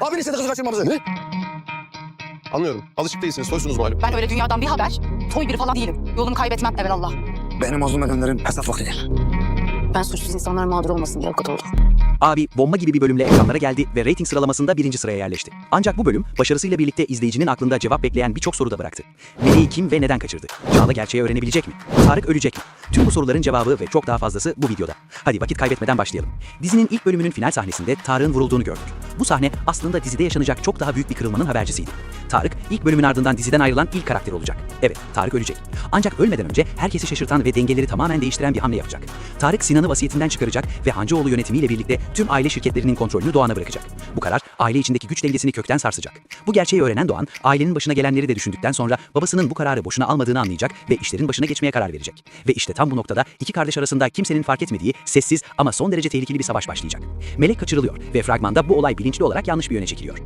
Abin istedi kızı kaçırmamızı. Ne? Anlıyorum. Alışık değilsiniz. Soysunuz malum. Ben öyle dünyadan bir haber, toy biri falan değilim. Yolumu kaybetmem evelallah. Beni mazlum edenlerin hesap vaktidir. Ben suçsuz insanlar mağdur olmasın diye avukat oldum. Abi bomba gibi bir bölümle ekranlara geldi ve reyting sıralamasında birinci sıraya yerleşti. Ancak bu bölüm başarısıyla birlikte izleyicinin aklında cevap bekleyen birçok soru da bıraktı. Meleği kim ve neden kaçırdı? Çağla gerçeği öğrenebilecek mi? Tarık ölecek mi? Tüm bu soruların cevabı ve çok daha fazlası bu videoda. Hadi vakit kaybetmeden başlayalım. Dizinin ilk bölümünün final sahnesinde Tarık'ın vurulduğunu gördük. Bu sahne aslında dizide yaşanacak çok daha büyük bir kırılmanın habercisiydi. Tarık ilk bölümün ardından diziden ayrılan ilk karakter olacak. Evet, Tarık ölecek. Ancak ölmeden önce herkesi şaşırtan ve dengeleri tamamen değiştiren bir hamle yapacak. Tarık Sinan'ı vasiyetinden çıkaracak ve Hancıoğlu yönetimiyle birlikte tüm aile şirketlerinin kontrolünü Doğan'a bırakacak. Bu karar aile içindeki güç dengesini kökten sarsacak. Bu gerçeği öğrenen Doğan, ailenin başına gelenleri de düşündükten sonra babasının bu kararı boşuna almadığını anlayacak ve işlerin başına geçmeye karar verecek. Ve işte tam bu noktada iki kardeş arasında kimsenin fark etmediği sessiz ama son derece tehlikeli bir savaş başlayacak. Melek kaçırılıyor ve fragmanda bu olay bilinçli olarak yanlış bir yöne çekiliyor.